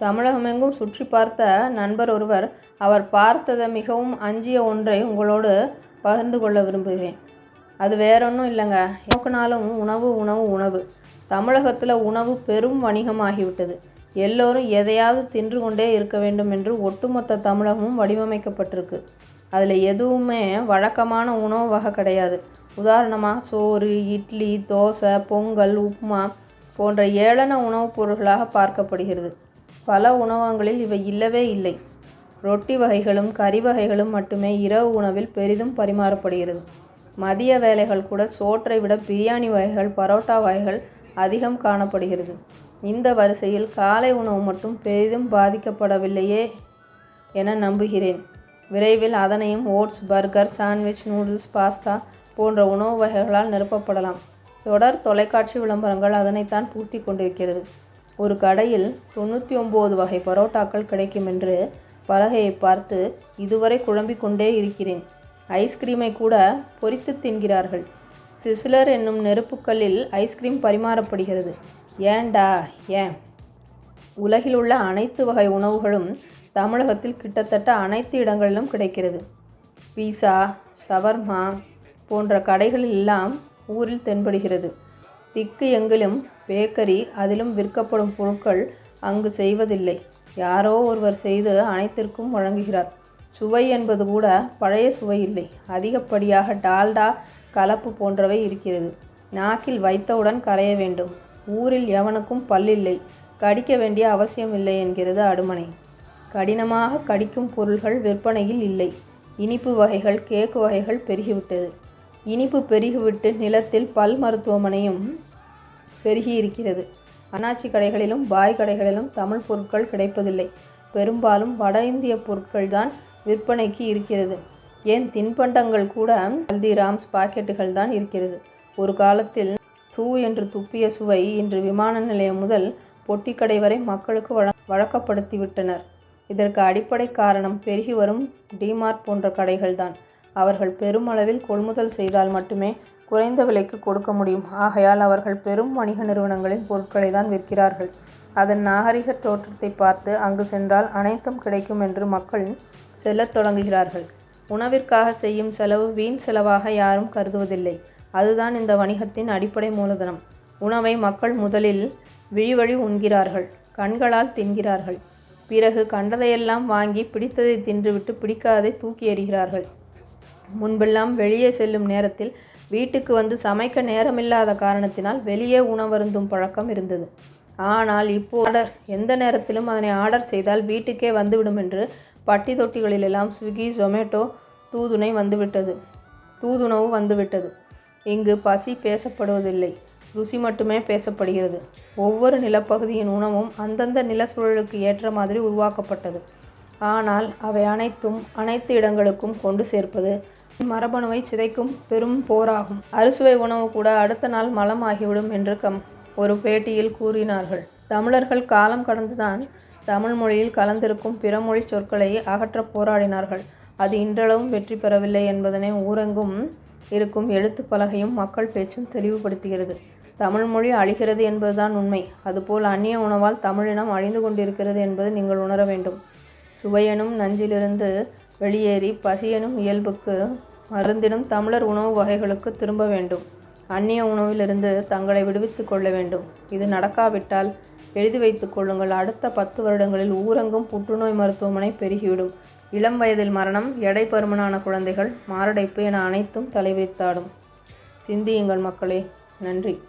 தமிழகமெங்கும் சுற்றி பார்த்த நண்பர் ஒருவர் அவர் பார்த்ததை மிகவும் அஞ்சிய ஒன்றை உங்களோடு பகிர்ந்து கொள்ள விரும்புகிறேன். அது வேறொன்றும் இல்லைங்க. நோக்கினாலும் உணவு உணவு உணவு. தமிழகத்தில் உணவு பெரும் வணிகமாகிவிட்டது. எல்லோரும் எதையாவது தின்று கொண்டே இருக்க வேண்டும் என்று ஒட்டுமொத்த தமிழகமும் வடிவமைக்கப்பட்டிருக்கு. அதில் எதுவுமே வழக்கமான உணவு வகை கிடையாது. உதாரணமாக சோறு இட்லி தோசை பொங்கல் உப்புமா போன்ற ஏளன உணவுப் பொருட்களாக பார்க்கப்படுகிறது. பல உணவகங்களில் இவை இல்லவே இல்லை. ரொட்டி வகைகளும் கறி வகைகளும் மட்டுமே இரவு உணவில் பெரிதும் பரிமாறப்படுகிறது. மதிய வேலைகள் கூட சோற்றை விட பிரியாணி வகைகள் பரோட்டா வகைகள் அதிகம் காணப்படுகிறது. இந்த வரிசையில் காலை உணவு மட்டும் பெரிதும் பாதிக்கப்படவில்லையே என நம்புகிறேன். விரைவில் அதனையும் oats burger sandwich noodles pasta போன்ற உணவு வகைகளால் நிரப்பப்படலாம். தொடர் தொலைக்காட்சி விளம்பரங்கள் அதனைத்தான் பூர்த்தி கொண்டிருக்கிறது. ஒரு கடையில் தொண்ணூற்றி ஒம்பது வகை பரோட்டாக்கள் கிடைக்கும் என்று பலகையை பார்த்து இதுவரை குழம்பிக் கொண்டே இருக்கிறேன். ஐஸ்கிரீமை கூட பொறித்து தின்கிறார்கள். சிசிலர் என்னும் நெருப்புக்கல்லில் ஐஸ்கிரீம் பரிமாறப்படுகிறது. ஏண்டா ஏன்? உலகில் உள்ள அனைத்து வகை உணவுகளும் தமிழகத்தில் கிட்டத்தட்ட அனைத்து இடங்களிலும் கிடைக்கிறது. பீஸா ஷவர்மா போன்ற கடைகள் எல்லாம் ஊரில் தென்படுகிறது. திக்கு எங்கிலும் பேக்கரி அதிலும் விற்கப்படும் பொருட்கள் அங்கு செய்வதில்லை. யாரோ ஒருவர் செய்து அனைத்திற்கும் வழங்குகிறார். சுவை என்பது கூட பழைய சுவை இல்லை. அதிகப்படியாக டால்டா கலப்பு போன்றவை இருக்கிறது. நாக்கில் வைத்தவுடன் கரைய வேண்டும். ஊரில் எவனுக்கும் பல்லில்லை கடிக்க வேண்டிய அவசியமில்லை என்கிறது அடுமனை. கடினமாக கடிக்கும் பொருள்கள் விற்பனையில் இல்லை. இனிப்பு வகைகள் கேக்கு வகைகள் பெருகிவிட்டது. இனிப்பு பெருகிவிட்டு நிலத்தில் பல் மருத்துவமனையும் பெருகி இருக்கிறது அண்ணாச்சி கடைகளிலும் பாய் கடைகளிலும் தமிழ் பொருட்கள் கிடைப்பதில்லை. பெரும்பாலும் வட இந்திய பொருட்கள் தான் விற்பனைக்கு இருக்கிறது. ஏன் தின்பண்டங்கள் கூட ஹல்திராம்ஸ் பாக்கெட்டுகள் தான் இருக்கிறது. ஒரு காலத்தில் தூ என்று துப்பிய சுவை இன்று விமான நிலையம் முதல் பொட்டிக்கடை வரை மக்களுக்கு வழ வழக்கப்படுத்திவிட்டனர். இதற்கு அடிப்படை காரணம் பெருகி வரும் டிமார்ட் போன்ற கடைகள்தான். அவர்கள் பெருமளவில் கொள்முதல் செய்தால் மட்டுமே குறைந்த விலைக்கு கொடுக்க முடியும். ஆகையால் அவர்கள் பெரும் வணிக நிறுவனங்களின் பொருட்களை தான் விற்கிறார்கள். அதன் நாகரிக தோற்றத்தை பார்த்து அங்கு சென்றால் அனைத்தும் கிடைக்கும் என்று மக்கள் செல்லத் தொடங்குகிறார்கள். உணவிற்காக செய்யும் செலவு வீண் செலவாக யாரும் கருதுவதில்லை. அதுதான் இந்த வணிகத்தின் அடிப்படை மூலதனம். உணவை மக்கள் முதலில் விழிவழி உண்கிறார்கள். கண்களால் தின்கிறார்கள். பிறகு கண்டதையெல்லாம் வாங்கி பிடித்ததை தின்றுவிட்டு பிடிக்காதை தூக்கி எறிகிறார்கள். முன்பெல்லாம் வெளியே செல்லும் நேரத்தில் வீட்டுக்கு வந்து சமைக்க நேரமில்லாத காரணத்தினால் வெளியே உணவருந்தும் பழக்கம் இருந்தது. ஆனால் இப்போ ஆர்டர் எந்த நேரத்திலும் அதனை ஆர்டர் செய்தால் வீட்டுக்கே வந்துவிடும் என்று பட்டி தொட்டிகளிலெல்லாம் ஸ்விக்கி ஜொமேட்டோ தூதுணை வந்துவிட்டது. தூதுணவு வந்துவிட்டது. இங்கு பசி பேசப்படுவதில்லை. ருசி மட்டுமே பேசப்படுகிறது. ஒவ்வொரு நிலப்பகுதியின் உணவும் அந்தந்த நில சூழலுக்கு ஏற்ற மாதிரி உருவாக்கப்பட்டது. ஆனால் அவை அனைத்தும் அனைத்து இடங்களுக்கும் கொண்டு சேர்ப்பது மரபணுவை சிதைக்கும் பெரும் போராகும். அறுசுவை உணவு கூட அடுத்த நாள் மலம் ஆகிவிடும் என்று கம் ஒரு பேட்டியில் கூறினார்கள். தமிழர்கள் காலம் கடந்துதான் தமிழ் மொழியில் கலந்திருக்கும் பிறமொழி சொற்களை அகற்ற போராடினார்கள். அது இன்றளவும் வெற்றி பெறவில்லை என்பதனை ஊரெங்கும் இருக்கும் எழுத்து பலகையும் மக்கள் பேச்சும் தெளிவுபடுத்துகிறது. தமிழ் மொழி அழிகிறது என்பதுதான் உண்மை. அதுபோல் அந்நிய உணவால் தமிழினம் அழிந்து கொண்டிருக்கிறது என்பது நீங்கள் உணர வேண்டும். சுவையெனும் நஞ்சிலிருந்து வெளியேறி பசியனும் இயல்புக்கு மருந்திடும் தமிழர் உணவு வகைகளுக்கு திரும்ப வேண்டும். அந்நிய உணவிலிருந்து தங்களை விடுவித்துக் கொள்ள வேண்டும். இது நடக்காவிட்டால் எழுதி வைத்துக் கொள்ளுங்கள். அடுத்த பத்து வருடங்களில் ஊரங்கும் புற்றுநோய் மருத்துவமனை பெருகிவிடும். இளம் வயதில் மரணம் எடை பருமனான குழந்தைகள் மாரடைப்பு என அனைத்தும் தலைவிரித்தாடும் சிந்தியுங்கள் மக்களே. நன்றி.